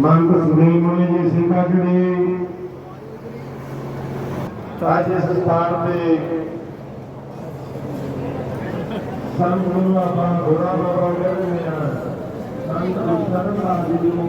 ਮੰਤ ਸੁਖਦੇਵ ਮੁਨੀ ਜੀ ਸਿੰਘਾਂ ਜਿਹੜੇ ਅੱਜ ਇਸ ਸਥਾਨ ਤੇ ਸੰਤ ਗੁਰੂ ਆਪਾਂ ਗੁਰਾਂ ਬਾਬਾ ਕਹਿੰਦੇ ਆ। ਸੰਤ ਗੁਰੂ ਸਾਹਿਬ ਜੀ ਨੂੰ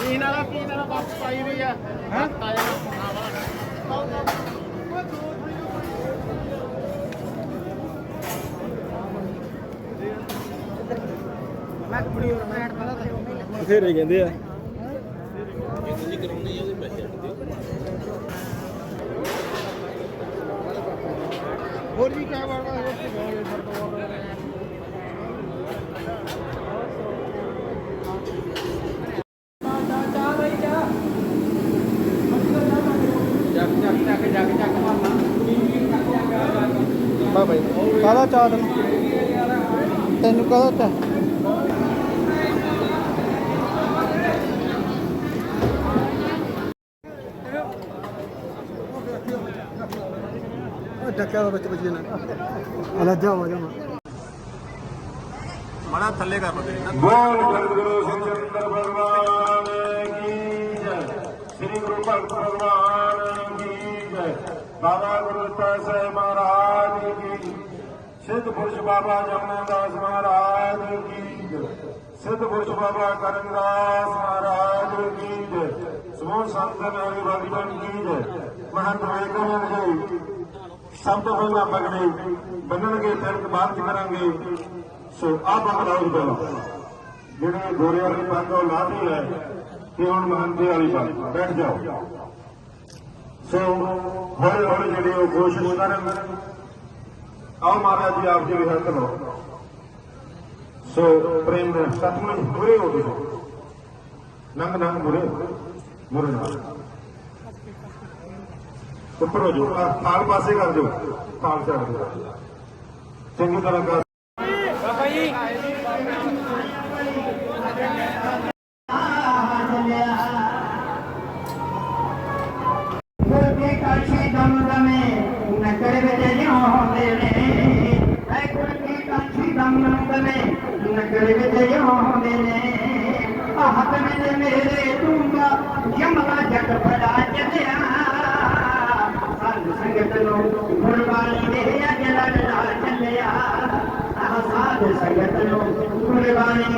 ਵਾਲਾ ਪੀਣ ਵਾਲਾ ਪਾਈ ਵੀ ਆ। ਹੈ? ਕਹਿੰਦੇ ਆ ਹੋਰ ਵੀ ਕਿਆ ਬਾਤ ਹੈ ਹੋਰ ਕੀ ਬੋਲੇ ਫ਼ਰਕ ਜੱਗ ਜੱਗ ਜੱਗ ਜੱਗ ਜੱਗ ਬਾ ਬਾਈ। ਕਾਹਦਾ ਚਾਹ ਤੈਨੂੰ? ਤੈਨੂੰ ਕਾਹਦਾ ਚਾਹ ਡੱਕਿਆ ਵਾ ਵਿੱਚ ਵੱਜੇ ਨਾ ਅਲੱਜਾ ਹੋ ਜਾ ਮੜਾ ਥੱਲੇ ਕਰ ਨਾ। ਬੋਲ ਗੁਰੂ ਸਤਿੰਦਰ ਭਗਵਾਨ ਕੀ ਜੈ। ਸ੍ਰੀ ਗੁਰੂ ਭਗਤ ਭਗਵਾਨ। ਬਾਬਾ ਗੁਰੂ ਤੈ ਸਾਹਿਬ ਮਹਾਰਾਜ ਕੀ ਸਿੱਧ ਪੁਰਸ਼ ਬਾਬਾ ਜਮਨਾਦਾਸ ਮਹਾਰਾਜ ਕੀ ਸਿੱਧ ਪੁਰਸ਼ ਬਾਬਾ ਕਰਨਦਾਸ ਮਹਾਰਾਜ ਕੀ ਸਮੂਹ ਸੰਤ ਨਾਮੀ ਭਗਤਨ ਕੀ ਮਹੰਤ ਵੇਖਣ ਜੀ ਸਭ ਤੋਂ ਪਹਿਲਾਂ ਪਗੜੀ ਬੰਨਣਗੇ ਤਿਲਕ ਬਾਅਦ ਕਰਾਂਗੇ। ਸੋ ਆ ਬਖਲਾਉ ਪਹਿਲਾਂ। ਜਿਹੜੇ ਗੋਰੇ ਵਾਲੀ ਪੱਗ ਉਹ ਲਾਦੀ ਹੈ, ਤੇ ਹੁਣ ਮਹੰਤੇ ਵਾਲੀ ਪੱਗ। ਬੈਠ ਜਾਓ। ਸੋ ਹੌਲੀ ਹੌਲੀ ਜਿਹੜੇ ਉਹ ਕੋਸ਼ਿਸ਼ ਕਰਨ। ਆਓ ਮਹਾਰਾਜ ਜੀ, ਆਪ ਜੀ ਵੀ ਹੱਥ ਸੋ ਪ੍ਰੇਮ ਦੇ ਸਤਮੁਖ ਮੁਰੇ ਹੋ ਤੁਸੀਂ। ਨੰਗ ਨੰਗ ਮੁਰੇ ਮੁਰੇ ਨਾਲ। ਉੱਪਰ ਹੋ ਜਾਓ, ਆਹ ਥਾਲ ਪਾਸੇ ਕਰ ਦਿਓ ਥਾਲ ਛੱਡ ਦਿਓ ਚੰਗੀ ਤਰ੍ਹਾਂ सधु संगती ला चलिया संगत नो गुरबाणी